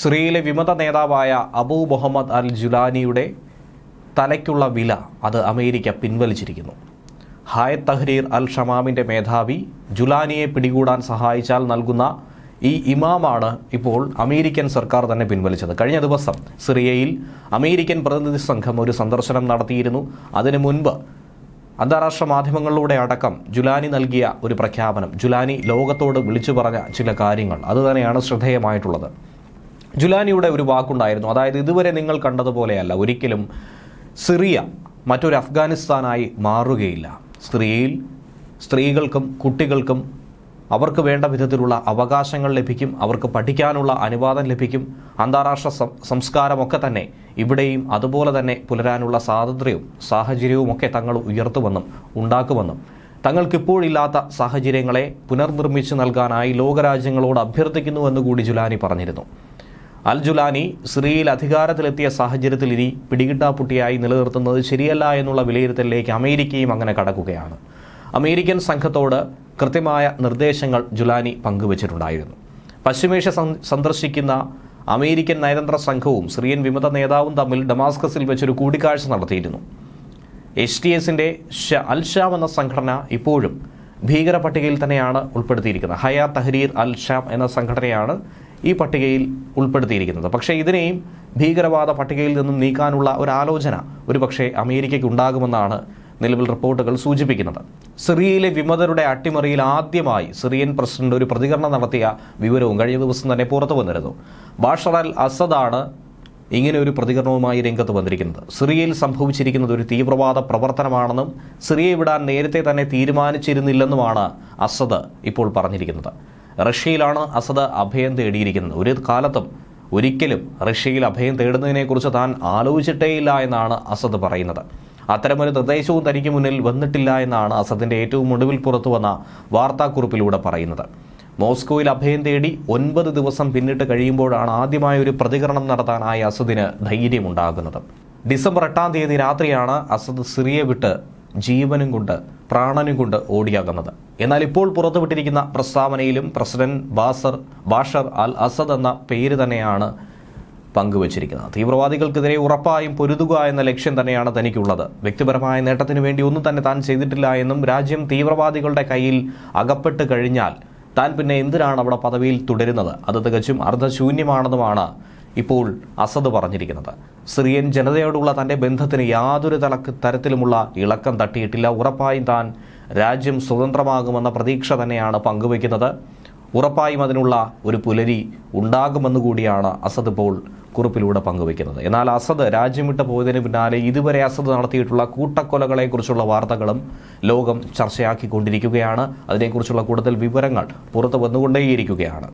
സിറിയയിലെ വിമത നേതാവായ അബൂ മുഹമ്മദ് അൽ ജുലാനിയുടെ തലയ്ക്കുള്ള വില അത് അമേരിക്ക പിൻവലിച്ചിരിക്കുന്നു. ഹായ് തഹ്രീർ അൽ ഷമാമിന്റെ മേധാവി ജുലാനിയെ പിടികൂടാൻ സഹായിച്ചാൽ നൽകുന്ന ഈ ഇമാമാണ് ഇപ്പോൾ അമേരിക്കൻ സർക്കാർ തന്നെ പിൻവലിച്ചത്. കഴിഞ്ഞ ദിവസം സിറിയയിൽ അമേരിക്കൻ പ്രതിനിധി സംഘം ഒരു സന്ദർശനം നടത്തിയിരുന്നു. അതിനു മുൻപ് അന്താരാഷ്ട്ര മാധ്യമങ്ങളിലൂടെ അടക്കം ജുലാനി നൽകിയ ഒരു പ്രഖ്യാപനം ജുലാനി ലോകത്തോട് വിളിച്ചു പറഞ്ഞ ചില കാര്യങ്ങൾ അതുതന്നെയാണ് ശ്രദ്ധേയമായിട്ടുള്ളത്. ജുലാനിയുടെ ഒരു വാക്കുണ്ടായിരുന്നു. അതായത് ഇതുവരെ നിങ്ങൾ കണ്ടതുപോലെയല്ല. ഒരിക്കലും സിറിയ മറ്റൊരു അഫ്ഗാനിസ്ഥാനായി മാറുകയില്ല. സ്ത്രീയിൽ സ്ത്രീകൾക്കും കുട്ടികൾക്കും അവർക്ക് വേണ്ട വിധത്തിലുള്ള അവകാശങ്ങൾ ലഭിക്കും. അവർക്ക് പഠിക്കാനുള്ള അനുവാദം ലഭിക്കും. അന്താരാഷ്ട്ര സംസ്കാരമൊക്കെ തന്നെ ഇവിടെയും അതുപോലെ തന്നെ പുലരാനുള്ള സ്വാതന്ത്ര്യവും സാഹചര്യവും ഒക്കെ തങ്ങൾ ഉയർത്തുമെന്നും ഉണ്ടാക്കുമെന്നും. തങ്ങൾക്കിപ്പോഴില്ലാത്ത സാഹചര്യങ്ങളെ പുനർനിർമ്മിച്ചു നൽകാനായി ലോകരാജ്യങ്ങളോട് അഭ്യർത്ഥിക്കുന്നുവെന്ന് കൂടി ജുലാനി പറഞ്ഞിരുന്നു. അൽ ജുലാനി സിറിയയിൽ അധികാരത്തിലെത്തിയ സാഹചര്യത്തിൽ ഇനി പിടികിട്ടാപ്പുട്ടിയായി നിലനിർത്തുന്നത് ശരിയല്ല എന്നുള്ള വിലയിരുത്തലിലേക്ക് അമേരിക്കയും അങ്ങനെ കടക്കുകയാണ്. അമേരിക്കൻ സംഘത്തോട് കൃത്യമായ നിർദ്ദേശങ്ങൾ ജുലാനി പങ്കുവച്ചിട്ടുണ്ടായിരുന്നു. പശ്ചിമേഷ്യ സന്ദ- സന്ദർശിക്കുന്ന അമേരിക്കൻ നയതന്ത്ര സംഘവും സിറിയൻ വിമത നേതാവും തമ്മിൽ ഡമാസ്കസിൽ വെച്ചൊരു കൂടിക്കാഴ്ച നടത്തിയിരുന്നു. എച്ച് ടി എസിന്റെ അൽ ഷാം എന്ന സംഘടന ഇപ്പോഴും ഭീകര പട്ടികയിൽ തന്നെയാണ് ഉൾപ്പെടുത്തിയിരിക്കുന്നത്. ഹയാ തഹരീർ അൽ ഷാം എന്ന സംഘടനയാണ് ഈ പട്ടികയിൽ ഉൾപ്പെടുത്തിയിരിക്കുന്നത്. പക്ഷേ ഇതിനെയും ഭീകരവാദ പട്ടികയിൽ നിന്നും നീക്കാനുള്ള ഒരു ആലോചന ഒരുപക്ഷെ അമേരിക്കയ്ക്ക് ഉണ്ടാകുമെന്നാണ് നിലവിൽ റിപ്പോർട്ടുകൾ സൂചിപ്പിക്കുന്നത്. സിറിയയിലെ വിമതരുടെ അട്ടിമറിയിൽ ആദ്യമായി സിറിയൻ പ്രസിഡന്റ് ഒരു പ്രതികരണം നടത്തിയ വിവരവും കഴിഞ്ഞ ദിവസം തന്നെ പുറത്തു വന്നിരുന്നു. ബാഷർ അൽ അസദാണ് ഇങ്ങനെ ഒരു പ്രതികരണവുമായി രംഗത്ത് വന്നിരിക്കുന്നത്. സിറിയയിൽ സംഭവിച്ചിരിക്കുന്നത് ഒരു തീവ്രവാദ പ്രവർത്തനമാണെന്നും സിറിയ വിടാൻ നേരത്തെ തന്നെ തീരുമാനിച്ചിരുന്നില്ലെന്നുമാണ് അസദ് ഇപ്പോൾ പറഞ്ഞിരിക്കുന്നത്. റഷ്യയിലാണ് അസദ് അഭയം തേടിയിരിക്കുന്നത്. ഒരു കാലത്തും ഒരിക്കലും റഷ്യയിൽ അഭയം തേടുന്നതിനെക്കുറിച്ച് താൻ ആലോചിച്ചിട്ടേയില്ല എന്നാണ് അസദ് പറയുന്നത്. അത്തരമൊരു നിർദ്ദേശവും തനിക്ക് മുന്നിൽ വന്നിട്ടില്ല എന്നാണ് അസദിന്റെ ഏറ്റവും ഒടുവിൽ പുറത്തു വന്ന വാർത്താക്കുറിപ്പിലൂടെ പറയുന്നത്. മോസ്കോയിൽ അഭയം തേടി ഒൻപത് ദിവസം പിന്നിട്ട് കഴിയുമ്പോഴാണ് ആദ്യമായ ഒരു പ്രതികരണം നടത്താനായി അസദിന് ധൈര്യമുണ്ടാകുന്നത്. ഡിസംബർ എട്ടാം തീയതി രാത്രിയാണ് അസദ് സിറിയ വിട്ട് ജീവനും കൊണ്ട് പ്രാണനും കൊണ്ട് ഓടിയാകുന്നത്. എന്നാൽ ഇപ്പോൾ പുറത്തുവിട്ടിരിക്കുന്ന പ്രസ്താവനയിലും president Bashar Bashar al Assad എന്ന പേര് തന്നെയാണ് പങ്കുവച്ചിരിക്കുന്നത്. തീവ്രവാദികൾക്കെതിരെ ഉറപ്പായും പൊരുതുക എന്ന ലക്ഷ്യം തന്നെയാണ് തനിക്കുള്ളത്. വ്യക്തിപരമായ നേട്ടത്തിന് വേണ്ടി ഒന്നും തന്നെ താൻ ചെയ്തിട്ടില്ല എന്നും രാജ്യം തീവ്രവാദികളുടെ കയ്യിൽ അകപ്പെട്ട് കഴിഞ്ഞാൽ താൻ പിന്നെ എന്തിനാണ് അവിടെ പദവിയിൽ തുടരുന്നത്? അത് തികച്ചും അർദ്ധശൂന്യമാണെന്നുമാണ് ഇപ്പോൾ അസദ് പറഞ്ഞിരിക്കുന്നത്. സിറിയൻ ജനതയോടുള്ള തന്റെ ബന്ധത്തിന് യാതൊരു തലക്ക് തരത്തിലുമുള്ള ഇളക്കം തട്ടിയിട്ടില്ല. ഉറപ്പായും താൻ രാജ്യം സ്വതന്ത്രമാകുമെന്ന പ്രതീക്ഷ തന്നെയാണ് പങ്കുവയ്ക്കുന്നത്. ഉറപ്പായും അതിനുള്ള ഒരു പുലരി ഉണ്ടാകുമെന്ന് കൂടിയാണ് അസദ് ഇപ്പോൾ കുറിപ്പിലൂടെ പങ്കുവയ്ക്കുന്നത്. എന്നാൽ അസദ് രാജ്യം വിട്ടു പോയതിന് പിന്നാലെ ഇതുവരെ അസദ് നടത്തിയിട്ടുള്ള കൂട്ടക്കൊലകളെക്കുറിച്ചുള്ള വാർത്തകളും ലോകം ചർച്ചയാക്കിക്കൊണ്ടിരിക്കുകയാണ്. അതിനെക്കുറിച്ചുള്ള കൂടുതൽ വിവരങ്ങൾ പുറത്തു വന്നുകൊണ്ടേയിരിക്കുകയാണ്.